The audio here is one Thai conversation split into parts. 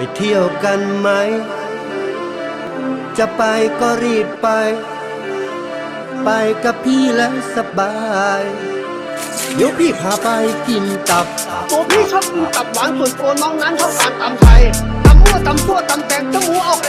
ไปเที่ยวกันไหม จะไปก็รีบไป ไปกับพี่แล้วสบาย เดี๋ยวพี่พาไปกินตับ ตัวพี่ชอบกินตับหวานส่วนตัวน้องนั้นชอบทานตำไทยตำมั่วตำซั่วตำแตงตำหมูเอาแอ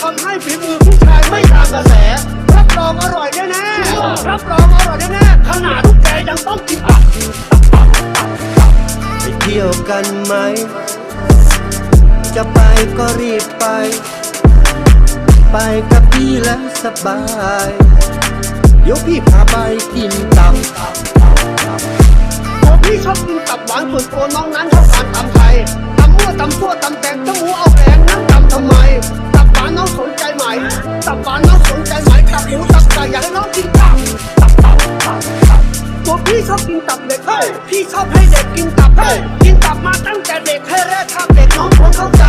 ทำให้ฝีมือผู้ชายไม่ตามกระแส รับรองอร่อยแน่ๆรับรองอร่อยแน่ๆขนาดทุกแกยังต้องกินอะไปเที่ยวกันไหม จะไปก็รีบไป ไปกับพี่แล้วสบาย เดี๋ยวพี่พาไปกินตับตัวพี่ชอบกินตับหวานส่วนตัวน้องนั้นชอบทานตำไทยตำมั่วตำซั่วตำแตงตำหมูเอาแองนั่งตำทำไม ตับหวานน้องสนใจไหมตับหวานน้องสนใจไหมตับหมูตับไก่อยากให้น้องกินตับตับตับตับตับตัวพี่ชอบกินตับเด็กเฮ้ยพี่ชอบให้เด็กกินตับเฮ้ยกินตับมาตั้งแต่เด็กให้แรกข้ามเด็กน้องคงเข้าใจ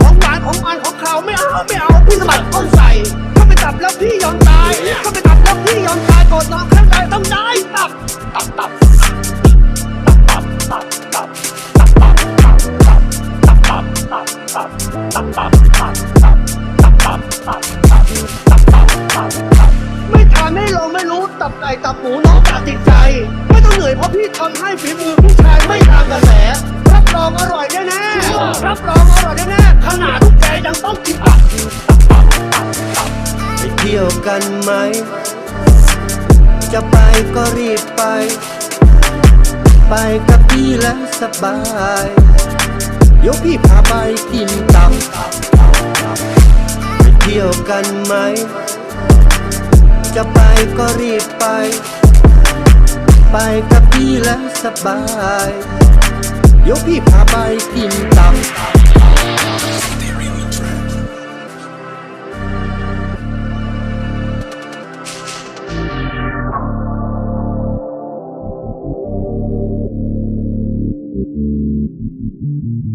ของหวานของมันของขาไม่เอาไม่เอาพี่สะบัดก้นใส่ถ้าไปตับแล้วพี่ยอมตายถ้าไปตับแล้วพี่ยอมตายกดน้องข้างในต้องได้ตับตับตับ ไม่ทานไม่ลงไม่รู้ตับไก่ตับหมูน้องตาติดใจ ไม่ต้องเหนื่อยเพราะพี่ทำให้ฝีมือผู้ชายไม่ตามกระแสรับรองอร่อยแน่ๆรับรองอร่อยแน่ๆขนาดทุกแกยังต้องกินอะไปเที่ยวกันไหม จะไปก็รีบไป ไปกับพี่แล้วสบาย เดี๋ยวพี่พาไปกินตับ ที่ยวกันไหม จะไปก็รีบไป ไปกับพี่แล้วสบาย เดี๋ยวพี่พาไปกินตับอืม